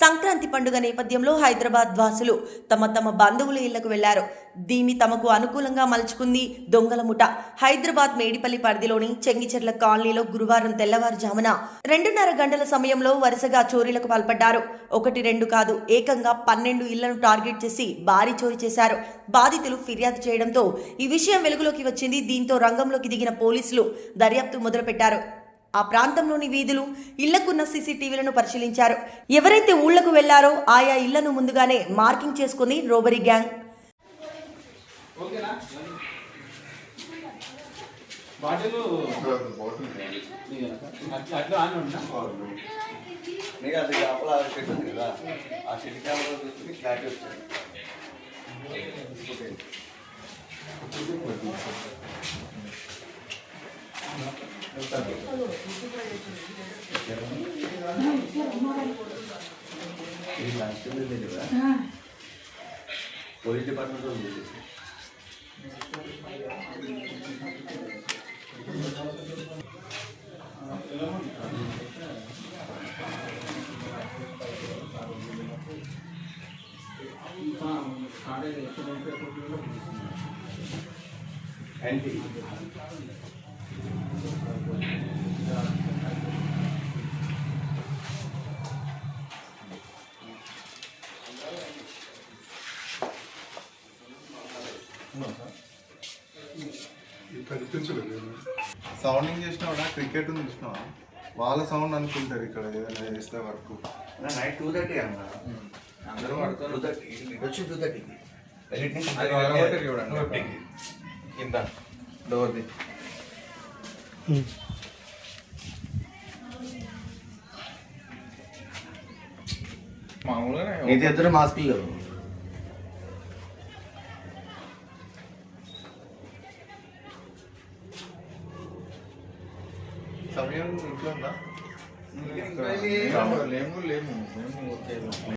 సంక్రాంతి పండుగ నేపథ్యంలో హైదరాబాద్ వాసులు తమ తమ బంధువుల ఇళ్ళకు వెళ్ళారు. దీన్ని తమకు అనుకూలంగా మలుచుకుంది దొంగల ముఠ. హైదరాబాద్ మేడిపల్లి పరిధిలోని చెంగిచెర్ల కాలనీలో గురువారం తెల్లవారుజామున రెండున్నర గంటల సమయంలో వరుసగా చోరీలకు పాల్పడ్డారు. ఒకటి రెండు కాదు ఏకంగా పన్నెండు ఇళ్ళను టార్గెట్ చేసి భారీ చోరీ చేశారు. బాధితులు ఫిర్యాదు చేయడంతో ఈ విషయం వెలుగులోకి వచ్చింది. దీంతో రంగంలోకి దిగిన పోలీసులు దర్యాప్తు మొదలుపెట్టారు. ఆ ప్రాంతంలోని వీధులు ఇళ్ళకున్న సీసీటీవీలను పరిశీలించారు. ఎవరైతే ఊళ్ళకు వెళ్ళారో ఆయా ఇళ్ళను ముందుగానే మార్కింగ్ చేసుకుంది రోబరీ గ్యాంగ్. చూసుకుని clarity వచ్చింది ఇది లాస్ట్ ఉంది కదా పోలీస్ డిపార్ట్మెంట్ ఉంది యాంటీ కనిపించలేదు sounding చేసినావా? క్రికెట్ ఉంది చూసినావా? వాళ్ళ సౌండ్ అనుకుంటారు ఇక్కడ ఏదైనా చేస్తే వర్క్. నైట్ టూ థర్టీ అన్నా. అందరూ టూ థర్టీ వచ్చి టూ థర్టీకి చూడండి కింద డోర్ది. ఇది ఇద్దరు మాస్కులు సమయం ఇంట్లో ఉందా? లేము లేము మేము